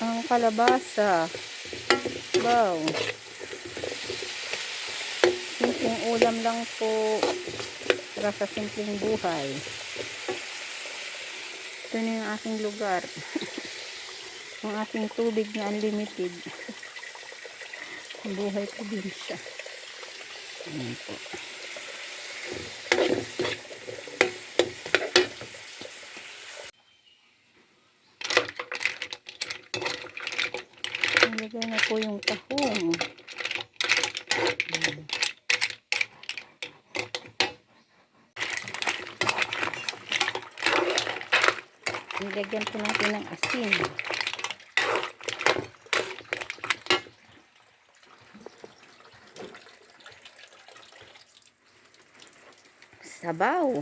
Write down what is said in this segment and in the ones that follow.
Ang kalabasa. Wow. Ulam lang po para sa simpleng buhay. Ito na yung aking lugar. ang aking tubig na unlimited. buhay probinsya. Ayan po. Nilagay na po yung tahong. Nilagyan po natin ng asin. Sabaw.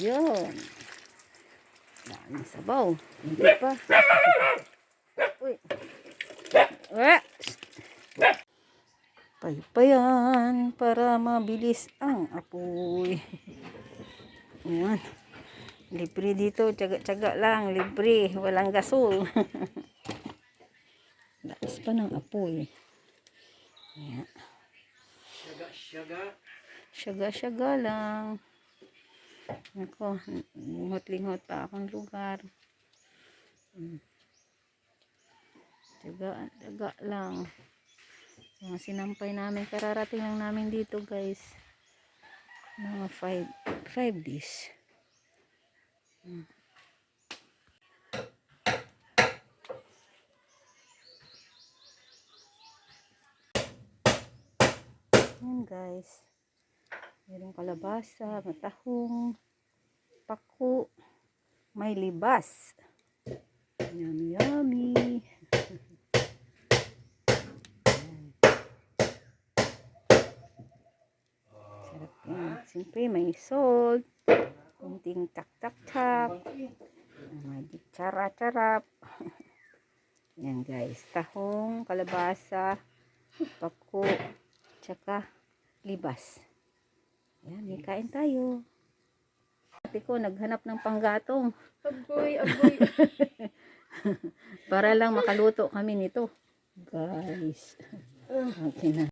Yun. Dami sabaw. Hindi pa. Uy. Ah! Paypayan para mabilis ang apoy. Ayan. Libre dito. Tsaga-tsaga lang. Libre. Walang gasol. Lakas pa ng apoy. Ayan. Syaga-syaga. Syaga-syaga lang. Ako, linghot-linghot pa akong lugar. Hmm. Tiyaga, tiyaga lang. Mga sinampay namin, kararating lang namin dito guys. Mga 5 5 days. Hmm. Guys. Merong kalabasa, matahong, paku, may libas. Yummy, yummy. Yan. Siyempre, may salt, kunting tak-tak-tak, may charap-charap. Yan guys, tahong, kalabasa, paku, tsaka libas. Yan, may kain tayo. Ate ko, naghanap ng panggatong Agoy, agoy. para lang makaluto kami nito. Guys. Okay na.